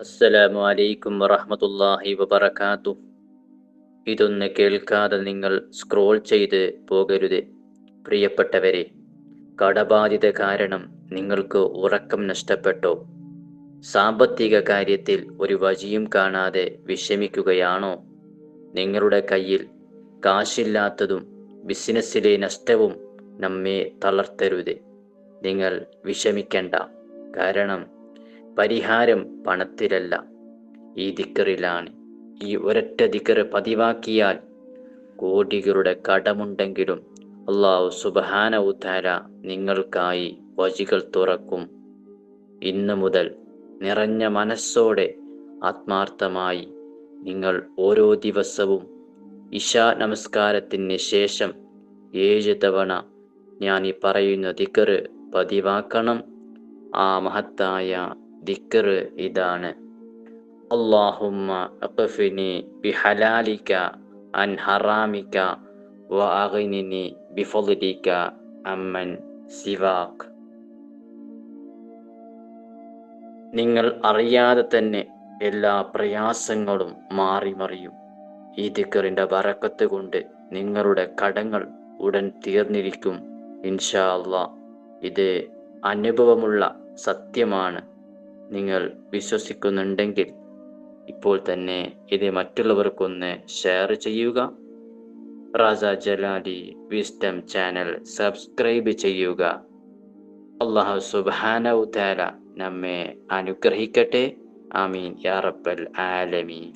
അസ്സലാമു അലൈക്കും വറഹ്മത്തുള്ളാഹി വബറകാതു ഇതൊന്ന് കേൾക്കാതെ നിങ്ങൾ സ്ക്രോൾ ചെയ്ത് പോകരുത്. പ്രിയപ്പെട്ടവരെ കടബാധിത കാരണം നിങ്ങൾക്ക് ഉറക്കം നഷ്ടപ്പെട്ടോ? സാമ്പത്തിക കാര്യത്തിൽ ഒരു വഴിയും കാണാതെ വിഷമിക്കുകയാണോ? നിങ്ങളുടെ കയ്യിൽ കാശില്ലാത്തതും ബിസിനസ്സിലെ നഷ്ടവും നമ്മെ തളർത്തരുത്. നിങ്ങൾ വിഷമിക്കേണ്ട. കാരണം പരിഹാരം പണത്തിലല്ല. ഈ ദിക്കറിലാണ് ഈ ഒരൊറ്റ ദിക്കറ് പതിവാക്കിയാൽ കോടികളുടെ കടമുണ്ടെങ്കിലും അള്ളാഹു സുബഹാന ഉദ്ധാര നിങ്ങൾക്കായി വഴികൾ തുറക്കും. ഇന്നു മുതൽ നിറഞ്ഞ മനസ്സോടെ ആത്മാർത്ഥമായി നിങ്ങൾ ഓരോ ദിവസവും ഇഷാ നമസ്കാരത്തിന് ശേഷം ഏഴ് തവണ ഞാൻ ഈ പറയുന്ന ദിക്കറ് പതിവാക്കണം. ആ മഹത്തായ ദിക്കറ് ഇതാണ്. അള്ളാഹുമ്മ അഖഫിനി ബിഹലാലിക അൻ ഹറാമിക വ അഗ്നിനി ബിഫളിക അമ്മൻ സിവാക്. നിങ്ങൾ അറിയാതെ തന്നെ എല്ലാ പ്രയാസങ്ങളും മാറി മറിയും ഈ ദിക്കറിന്റെ വറക്കത്ത് കൊണ്ട് നിങ്ങളുടെ കടങ്ങൾ ഉടൻ തീർന്നിരിക്കും. ഇൻഷാ അള്ളാ ഇത് അനുഭവമുള്ള സത്യമാണ്. നിങ്ങൾ വിശ്വസിക്കുന്നുണ്ടെങ്കിൽ ഇപ്പോൾ തന്നെ ഇത് മറ്റുള്ളവർക്കൊന്ന് ഷെയർ ചെയ്യുക. Raza Jalali wisdom channel subscribe ചെയ്യുക. അള്ളാഹു സുബാനവുതാല നമ്മെ അനുഗ്രഹിക്കട്ടെ. ആമീൻ. യാ റബ്ബൽ ആലമീൻ.